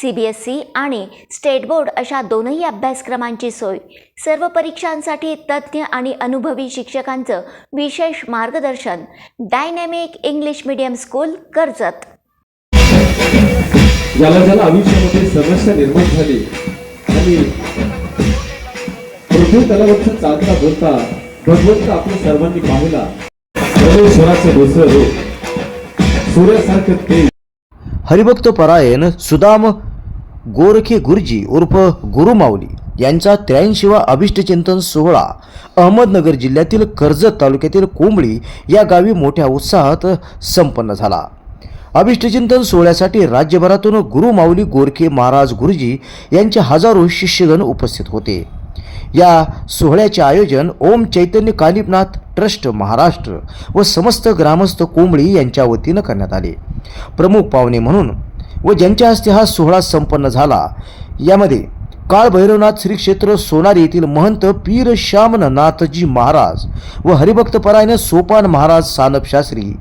C B S E आणि state board अशा दोनही अभ्यासक्रमांची सोय. सर्व परीक्षांसाठी तज्ज्ञ आणि अनुभवी शिक्षकांचं विशेष मार्गदर्शन dynamic English medium school Karjat. ज्याला ज्याला आयुष्यामध्ये समस्या निर्माण झाली आणि पृथ्वी तलावरचा चांदला बोलता भगवंत आपल्या सर्वांनी पाहिला. परमेश्वराचं दुसरं रूप हो. सूर्यासारखं तेज. हरिभक्त परायण सुदाम गोरखे गुरुजी उर्फ गुरुमाऊली यांचा त्र्याऐंशीवा अभिष्टचिंतन सोहळा अहमदनगर जिल्ह्यातील कर्जत तालुक्यातील कोंबळी या गावी मोठ्या उत्साहात संपन्न झाला. अभिष्टचिंतन सोहळ्यासाठी राज्यभरातून गुरुमाऊली गोरखे महाराज गुरुजी यांचे हजारो शिष्यगण उपस्थित होते. या सोहळ्याचे आयोजन ओम चैतन्य कालिपनाथ ट्रस्ट महाराष्ट्र व समस्त ग्रामस्थ कोंबळी यांच्या वतीनं करण्यात आले. प्रमुख पाहुणे म्हणून व ज्यांच्या हस्ते हा सोहळा संपन्न झाला. यामध्ये काळभैरवनाथ श्री क्षेत्र सोनारी येथील महंत पीर श्यामनाथजी महाराज व हरिभक्त परायण सोपान महाराज सानप शास्त्री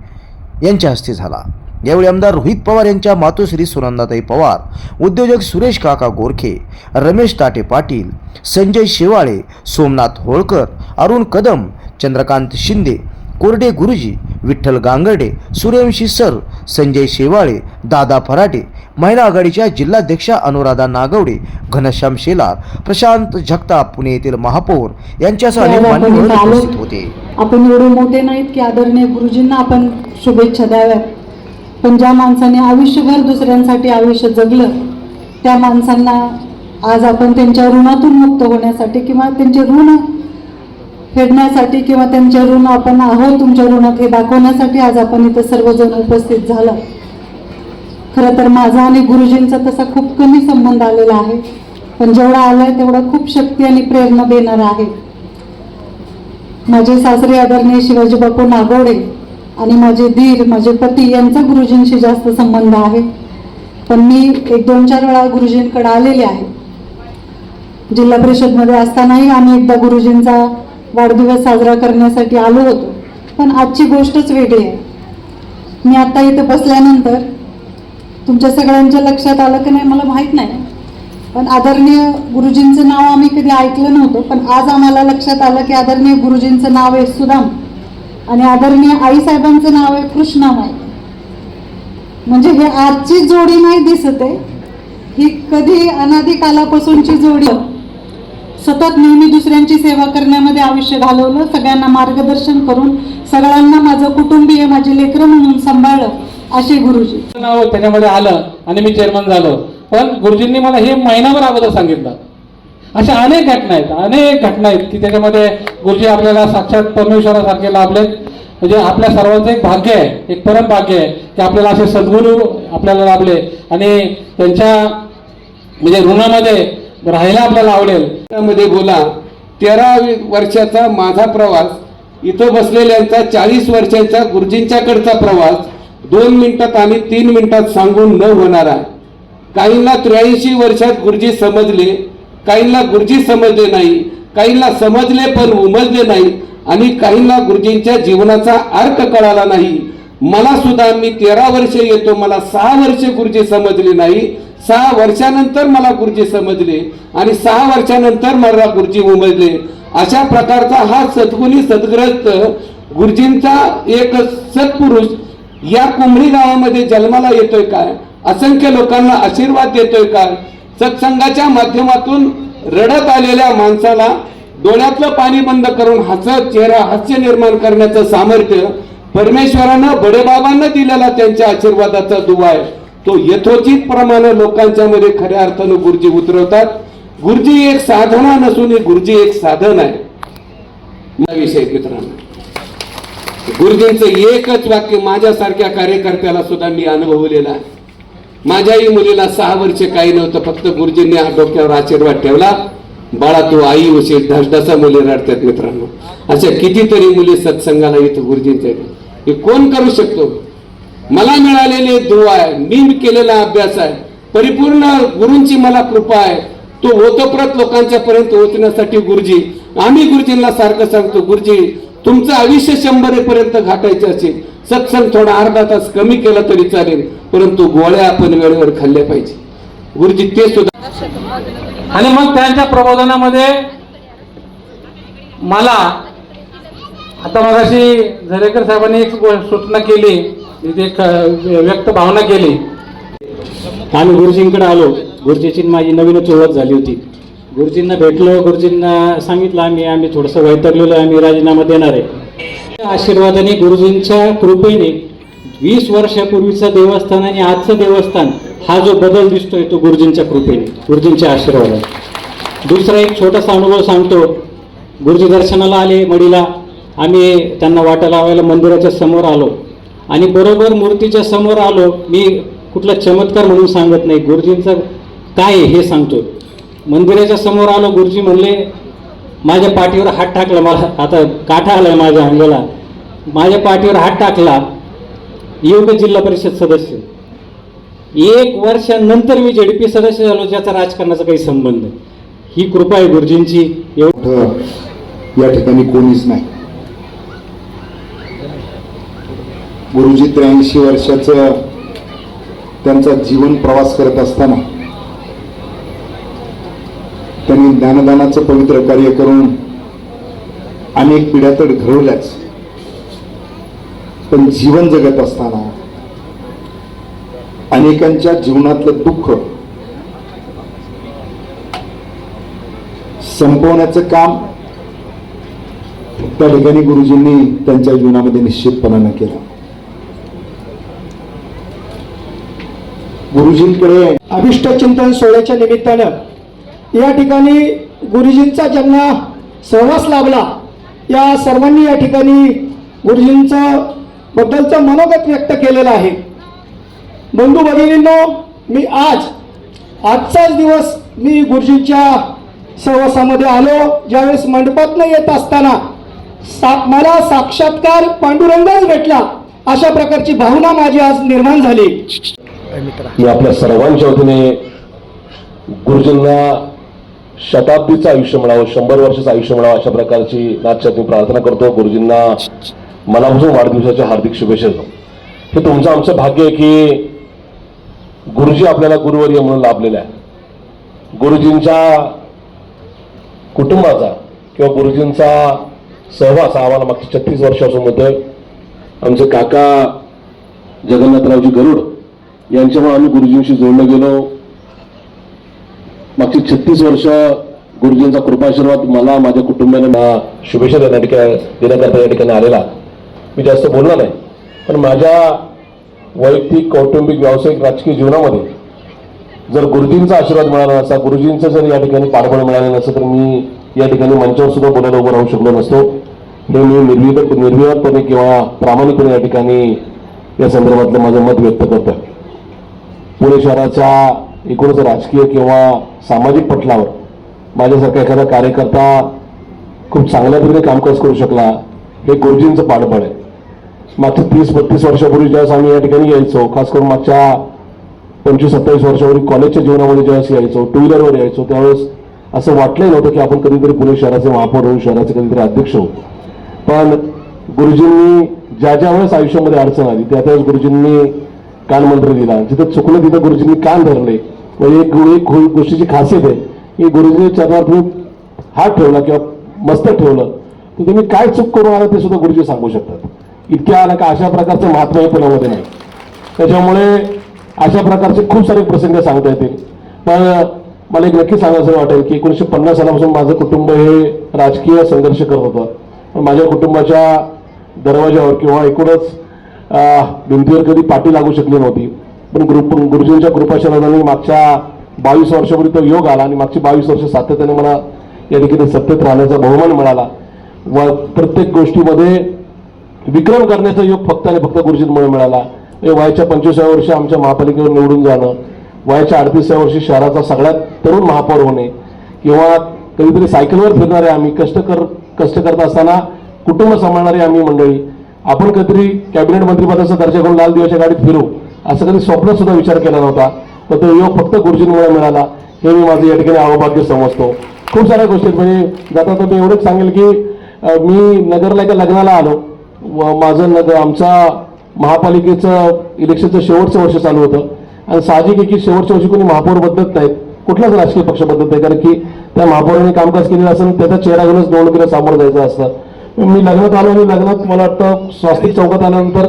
यांच्या हस्ते झाला. यावेळी आमदार रोहित पवार यांच्या मातोश्री सुनंदाताई पवार उद्योजक सुरेश काका गोरखे रमेश ताटे पाटील संजय शेवाळे सोमनाथ होळकर अरुण कदम चंद्रकांत शिंदे कोरडे गुरुजी विठ्ठल गांगर्डे सूर्यवंशी सर संजय शेवाळे दादा फराटे महिला आघाडीच्या जिल्हाध्यक्षा अनुराधा नागवडे घनश्याम शेलार प्रशांत जगताप पुणे येथील महापौर यांच्यासह अनेक मान्यवर. उपस्थित होते आपण एवढे मोठे नाहीत की आदरणीय गुरुजींना आपण शुभेच्छा द्याव्यात पण ज्या माणसाने आयुष्यभर दुसऱ्यांसाठी आयुष्य जगलं त्या माणसांना आज आपण त्यांच्या ऋणातून मुक्त होण्यासाठी किंवा त्यांचे ऋण फेडण्यासाठी किंवा त्यांचे ऋण आपण आहोत तुमच्या ऋणात हे दाखवण्यासाठी आज आपण इथं सर्वजण उपस्थित झालं. खरं तर माझा आणि गुरुजींचा तसा खूप कमी संबंध आलेला आहे. पण जेवढा आलाय तेवढा खूप शक्ती आणि प्रेरणा देणार आहे. माझे सासरे आदरणीय शिवाजी बापू नागवडे आणि माझे धीर माझे पती यांचा गुरुजींशी जास्त संबंध आहे. पण मी एक दोन चार वेळा गुरुजींकडे आलेले आहे. जिल्हा परिषदमध्ये असतानाही आम्ही एकदा गुरुजींचा वाढदिवस साजरा करण्यासाठी आलो होतो. पण आजची गोष्टच वेगळी आहे. मी आता इथं बसल्यानंतर तुमच्या सगळ्यांच्या लक्षात आलं की नाही मला माहीत नाही. पण आदरणीय गुरुजींचं नाव आम्ही कधी ऐकलं नव्हतं पण आज आम्हाला लक्षात आलं की आदरणीय गुरुजींचं नाव आहे सुदाम आणि आदरणीय आईसाहेबांचं नाव आहे कृष्णामाई म्हणजे हे आजची जोडी नाही दिसत आहे ही कधी अनादी कालापासूनची जोडी सतत नेहमी दुसऱ्यांची सेवा करण्यामध्ये आयुष्य घालवलं सगळ्यांना मार्गदर्शन करून सगळ्यांना माझं कुटुंबीय माझी लेकरं म्हणून सांभाळलं असे गुरुजी. नाव त्याच्यामध्ये आलं आणि मी चेअरमन झालो. पण गुरुजींनी मला हे महिनाभर अगोदर सांगितलं. अशा अनेक घटना आहेत अनेक घटना आहेत की त्याच्यामध्ये गुरुजी आपल्याला साक्षात परमेश्वरासारखे लाभलेत म्हणजे आपल्या सर्वांचं एक भाग्य आहे एक परम भाग्य आहे की आपल्याला असे सद्गुरू आपल्याला लाभले. आणि त्यांच्या म्हणजे ऋणामध्ये राहायला आपल्याला आवडेल. त्यामध्ये बोला तेरा वर्षाचा माझा प्रवास इथं बसलेल्यांचा चाळीस वर्षांचा गुरुजींच्याकडचा प्रवास दोन मिनिटात आणि तीन मिनिटात सांगून न होणारा. काहींना त्र्याऐंशी वर्षात गुरुजी समजले काहींना गुरुजी समजले नाही काहींना समजले पण उमजले नाही आणि काहींना गुरुजींच्या जीवनाचा अर्थ कळाला नाही. मला सुद्धा मी तेरा वर्ष येतो मला सहा वर्ष गुरुजी समजले नाही सहा वर्षानंतर मला गुरुजी समजले आणि सहा वर्षानंतर मला गुरुजी उमजले. अशा प्रकारचा हा सद्गुणी सद्ग्रस्त गुरुजींचा एक सत्पुरुष या कुंभळी गावामध्ये जन्माला येतोय काय? असंख्य लोकांना आशीर्वाद देतोय काय? सत्संगाच्या माध्यमातून रडत आलेल्या माणसाला डोळ्यातलं पाणी बंद करून हसत चेहरा हास्य निर्माण करण्याचं सामर्थ्य परमेश्वरानं बडेबाबांना दिलेला त्यांच्या आशीर्वादाचा दुवा आहे. तो यथोचित प्रमाणे लोकांच्या मध्ये खऱ्या अर्थानं गुरुजी उतरवतात. गुरुजी एक साधना नसून हे गुरुजी एक साधन आहे. या विषय मित्रांनो गुरुजींचं एकच वाक्य माझ्यासारख्या कार्यकर्त्याला सुद्धा मी अनुभवलेलं आहे. माझ्याही मुलीला सहा वर्ष काही नव्हतं फक्त गुरुजींनी डोक्यावर आशीर्वाद ठेवला. बाळा तू आई होशील धसधसा मुली रडतात मित्रांनो. अशा कितीतरी मुली सत्संगाला इथं गुरुजींच्या हे कोण करू शकतो? मला मिळालेले दुवा आहे मी केलेला अभ्यास आहे. परिपूर्ण गुरूंची मला कृपा आहे. तो ओतप्रत लोकांच्या पर्यंत पोहोचण्यासाठी गुरुजी आम्ही गुरुजींना सारखं सांगतो गुरुजी तुमचं आयुष्य शंभरेपर्यंत घाटायचं असेल. सत्संग थोडा अर्धा तास कमी केला तरी चालेल परंतु गोळ्या आपण वेळेवर खाल्ल्या पाहिजे. गुरुजी ते सुद्धा आणि मग त्यांच्या प्रबोधनामध्ये मला आता मग अशी झरेकर साहेबांनी एक सूचना केली. तिथे व्यक्त भावना केली. आम्ही गुरुजींकडे आलो. गुरुजीची माझी नवीनच ओळख झाली होती. गुरुजींना भेटलो. गुरुजींना सांगितलं आम्ही आम्ही थोडंसं वैतरलेलो आम्ही राजीनामा देणार आहे. आशीर्वादाने गुरुजींच्या कृपेने वीस वर्षापूर्वीचं देवस्थान आणि आजचं देवस्थान हा जो बदल दिसतोय तो गुरुजींच्या कृपेने गुरुजींच्या आशीर्वादाने. दुसरा एक छोटासा अनुभव सांगतो. गुरुजी दर्शनाला आले मडीला. आम्ही त्यांना वाटा लावायला मंदिराच्या समोर आलो. आणि बरोबर मूर्तीच्या समोर आलो मी कुठला चमत्कार म्हणून सांगत नाही. गुरुजींचं काय आहे हे सांगतो मंदिराच्या समोर आलो गुरुजी म्हणले माझ्या पाठीवर हात टाकला मला आता काठा आलाय माझ्या अंगाला. माझ्या पाठीवर हात टाकला योग जिल्हा परिषद सदस्य. एक वर्षानंतर मी जेडपी सदस्य झालो ज्याचा राजकारणाचा काही संबंध ही कृपा आहे गुरुजींची. एवढं या ठिकाणी कोणीच नाही. गुरुजी त्र्याऐंशी वर्षाचं त्यांचा जीवन प्रवास करत असताना त्यांनी ज्ञानदानाचं पवित्र कार्य करून अनेक पिढ्या तर घडवल्याच. पण जीवन जगत असताना अनेकांच्या जीवनातलं दुःख संपवण्याचं काम त्या ठिकाणी गुरुजींनी त्यांच्या जीवनामध्ये निश्चितपणानं केलं. गुरुजींकडे अभिष्ट चिंतन सोहळ्याच्या निमित्तानं या ठिकाणी गुरुजींचा ज्यांना सहवास लाभला. या सर्वांनी या ठिकाणी गुरुजींचा बद्दलचं मनोगत व्यक्त केलेलं आहे. बंधू भगिनींनो मी आज आजचाच दिवस मी गुरुजींच्या सहवासामध्ये आलो. ज्यावेळेस मंडपातनं येत असताना सा मला साक्षात्कार पांडुरंगच भेटला. अशा प्रकारची भावना माझी आज निर्माण झाली. मी आपल्या सर्वांच्या वतीने गुरुजींना शताब्दीचं आयुष्य मिळावं शंभर वर्षाचं आयुष्य मिळावं अशा प्रकारची नाथच्या प्रार्थना करतो. गुरुजींना मनापासून वाढदिवसाच्या हार्दिक शुभेच्छा देतो. हे तुमचं आमचं भाग्य आहे की गुरुजी आपल्याला गुरुवर्य म्हणून लाभलेले आहे गुरुजींच्या कुटुंबाचा किंवा गुरुजींचा सहवास हा आम्हाला मागची छत्तीस वर्षापासून होतोय. आमचे काका जगन्नाथरावजी गरुड यांच्यामुळे आम्ही गुरुजींशी जोडलं गेलो. मागची छत्तीस वर्ष गुरुजींचा कृपाशीर्वाद मला माझ्या कुटुंबियांना शुभेच्छा देण्या ठिकाणी देण्याकरता या ठिकाणी आलेला. मी जास्त बोलणार नाही. पण माझ्या वैयक्तिक कौटुंबिक व्यावसायिक राजकीय जीवनामध्ये जर गुरुजींचा आशीर्वाद मिळाला नसता गुरुजींचं जर या ठिकाणी पाठबळ मिळालं नसतं तर मी या ठिकाणी मंचावर सुद्धा बोलायला उभं राहू शकलो नसतो. हे मी निर्विवाद निर्विवादपणे किंवा प्रामाणिकपणे या ठिकाणी या संदर्भातलं माझं मत व्यक्त करतोय. पुणे शहराच्या एकूणच राजकीय किंवा सामाजिक पटलावर माझ्यासारखा एखादा कार्यकर्ता खूप चांगल्या तऱ्हेने कामकाज करू शकला हे गुरुजींचं पाठबळ आहे. मागच्या तीस बत्तीस वर्षापूर्वी ज्यावेळेस आम्ही या ठिकाणी यायचो खास करून मागच्या पंचवीस सत्तावीस वर्षापूर्वी कॉलेजच्या जीवनामध्ये ज्यावेळेस यायचो टू व्हीलरवर यायचो त्यावेळेस असं वाटलंही नव्हतं की आपण कधीतरी पुणे शहराचे महापौर होऊ शहराचे कधीतरी अध्यक्ष होऊ. पण गुरुजींनी ज्या ज्या वेळेस आयुष्यामध्ये अडचण आली त्या त्यावेळेस गुरुजींनी कानमंत्र दिला. जिथं चुकलं तिथं गुरुजींनी कान धरले. व एक एक गोष्टीची खासियत आहे की गुरुजींनी चरणावर तुम्ही हात ठेवला किंवा मस्त ठेवलं. तर तुम्ही काय चूक करून आला ते सुद्धा गुरुजी सांगू शकतात. इतक्या आला का अशा प्रकारचं महात्मा हे पुण्यामध्ये नाही. त्याच्यामुळे अशा प्रकारचे खूप सारे प्रसंग सांगता येतील. पण मला एक नक्की सांगायचं वाटेल की एकोणीसशे पन्नास सालापासून माझं कुटुंब हे राजकीय संघर्ष करत होतं. पण माझ्या कुटुंबाच्या दरवाज्यावर किंवा एकूणच भिंतीवर कधी पाठी लागू शकली नव्हती. पण ग्रुप गुरुजींच्या कृपाशनाने मागच्या बावीस वर्षापूर्वी तो योग आला आणि मागची बावीस वर्ष सातत्याने मला या ठिकाणी सत्तेत राहण्याचा बहुमान मिळाला. व प्रत्येक गोष्टीमध्ये विक्रम करण्याचा योग फक्त आणि फक्त गुरुजींमुळे मिळाला. हे वयाच्या पंचवीसाव्या वर्षी आमच्या महापालिकेवर निवडून जाणं वयाच्या अडतीसाव्या वर्षी शहराचा सगळ्यात तरुण महापौर होणे किंवा कधीतरी सायकलवर फिरणारे आम्ही कष्ट कर कष्ट करत असताना कुटुंब सांभाळणारे आम्ही मंडळी आपण कधीतरी कॅबिनेट मंत्रीपदाचा दर्जा करून लाल दिवाच्या गाडीत फिरू असं कधी स्वप्न सुद्धा विचार केला नव्हता. पण तो योग फक्त गुरुजींमुळे मिळाला हे मी माझं या ठिकाणी अवभाग्य समजतो. खूप साऱ्या गोष्टी आहेत. म्हणजे जाता तर मी एवढंच सांगेल की मी नगरला एका लग्नाला आलो. व माझं नगर आमचा महापालिकेचं इलेक्शनचं शेवटचं वर्ष चालू होतं. आणि साहजिक आहे की शेवटच्या वर्षी कोणी महापौर बदलत नाहीत. कुठलाच राजकीय पक्ष बदलत नाही. कारण की त्या महापौराने कामकाज केलेलं असं त्याचा चेहरा घेऊनच निवडणुकीला सामोरं जायचं असतं. मी लग्नात आलो आणि लग्नात मला वाटतं स्वास्तिक चौकात आल्यानंतर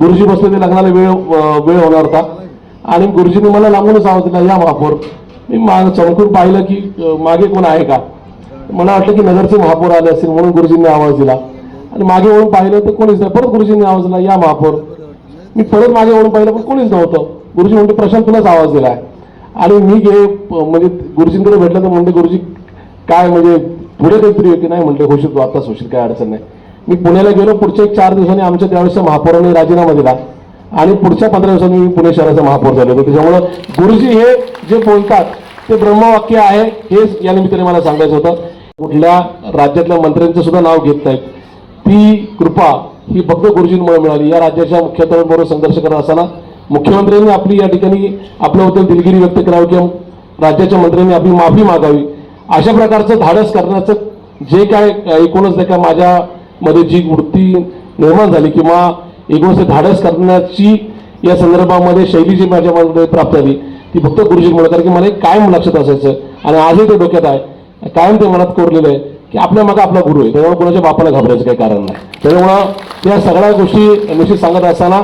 गुरुजी बसले ते लग्नाला वेळ वेळ होणार होता. आणि गुरुजींनी मला लांबूनच आवाज दिला या महापौर मी माग चमकून पाहिलं की मागे कोण आहे का? मला वाटलं की नगरचे महापौर आले असतील म्हणून गुरुजींनी आवाज दिला. आणि मागे वळून पाहिलं तर कोणीच नाही. परत गुरुजींनी आवाज दिला या महापौर मी परत मागे वळून पाहिलं पण कोणीच नव्हतं. गुरुजी म्हणते प्रशांत तुलाच आवाज आहे आणि मी गे म्हणजे गुरुजींकडे भेटलं तर म्हणते गुरुजी काय म्हणजे पुढे काहीतरी आहे नाही म्हटलं होशील तू आताच होशील काय अडचण नाही. मी पुण्याला गेलो पुढच्या एक चार दिवसांनी आमच्या त्यावेळेसच्या महापौरांनी राजीनामा दिला. आणि पुढच्या पंधरा दिवसांनी मी पुणे शहराचा महापौर झालो होतो. त्याच्यामुळं गुरुजी हे जे बोलतात ते ब्रह्मवाक्य आहे हेच या निमित्ताने मला सांगायचं होतं. कुठल्या राज्यातल्या मंत्र्यांचं सुद्धा नाव घेत नाहीत. ती कृपा ही फक्त गुरुजींमुळे मिळाली. या राज्याच्या मुख्यमंत्र्यांबरोबर संघर्ष करत असताना मुख्यमंत्र्यांनी आपली या ठिकाणी आपल्याबद्दल दिलगिरी व्यक्त करावी किंवा राज्याच्या मंत्र्यांनी आपली माफी मागावी. अशा प्रकारचं धाडस करण्याचं जे काय एकूणच नाही का माझ्यामध्ये जी वृत्ती निर्माण झाली किंवा एकूणच ते धाडस करण्याची या संदर्भामध्ये शैली जी माझ्यामध्ये प्राप्त झाली ती फक्त गुरुजींमुळे कारण की मला एक कायम लक्षात असायचं आणि आजही ते डोक्यात आहे. कायम ते मनात कोरलेलं आहे की आपल्या मागे आपला गुरु आहे त्यामुळे कोणाच्या बापाला घाबरायचं काही कारण नाही. त्यामुळं त्या सगळ्या गोष्टी निश्चित सांगत असताना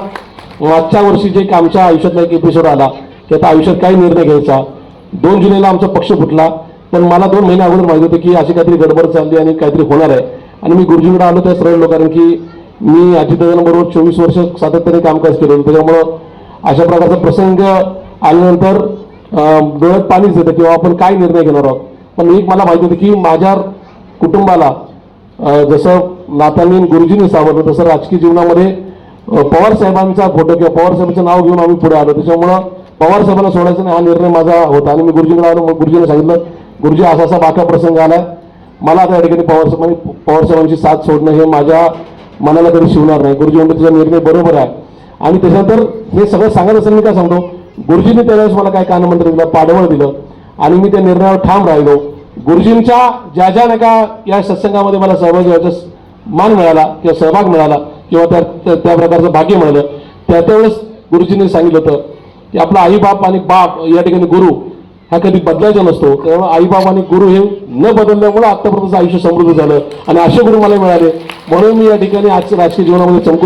मागच्या वर्षी जे एक आमच्या आयुष्यातला एक एपिसोड आला की आता आयुष्यात काय निर्णय घ्यायचा. दोन जुलैला आमचा पक्ष फुटला. पण मला दोन महिने अगोदर माहिती होतं की अशी काहीतरी गडबड चालली आणि काहीतरी होणार आहे. आणि मी गुरुजींकडे आलो त्या सरळ कारण की मी अजितदादांबरोबर चोवीस वर्ष सातत्याने कामकाज केलं होतं. त्याच्यामुळं अशा प्रकारचा प्रसंग आल्यानंतर डोळ्यात पाणीच येतं किंवा आपण काय निर्णय घेणार आहोत. पण एक मला माहिती होतं की माझ्या कुटुंबाला जसं नातांनी गुरुजींनी सावरलं तसं राजकीय जीवनामध्ये पवार साहेबांचा फोटो किंवा पवार साहेबांचं नाव घेऊन आम्ही पुढे आलो. त्याच्यामुळं पवार साहेबांना सोडायचं नाही हा निर्णय माझा होता. आणि मी गुरुजींकडे आलो मग गुरुजींनी सांगितलं गुरुजी असा असा बाका प्रसंग आलाय मला आता या ठिकाणी पवार साहेबांनी म्हणजे पवार साहेबांची साथ सोडणं हे माझ्या मनाला तरी शिवणार नाही. गुरुजी म्हणजे तुझा निर्णय बरोबर आहे. आणि त्याच्यानंतर हे सगळं सांगत असताना मी काय सांगतो? गुरुजींनी त्यावेळेस मला काय कानमंत्र दिलं पाडवळ दिलं. आणि मी त्या निर्णयावर ठाम राहिलो. गुरुजींच्या ज्या ज्या नाही का या सत्संगामध्ये मला सहभागी व्हायचा मान मिळाला किंवा सहभाग मिळाला किंवा त्या त्या- त्या प्रकारचं भाग्य मिळालं त्या त्यावेळेस गुरुजींनी सांगितलं होतं की आपला आई बाप आणि बाप या ठिकाणी गुरु हा कधी बदलायचा नसतो. त्यामुळे आई आणि गुरु हे न बदलल्यामुळे आतापर्यंत आयुष्य समृद्ध झालं. आणि असे गुरु मला मिळाले. म्हणून मी या ठिकाणी आजच्या राजकीय जीवनामध्ये चमकू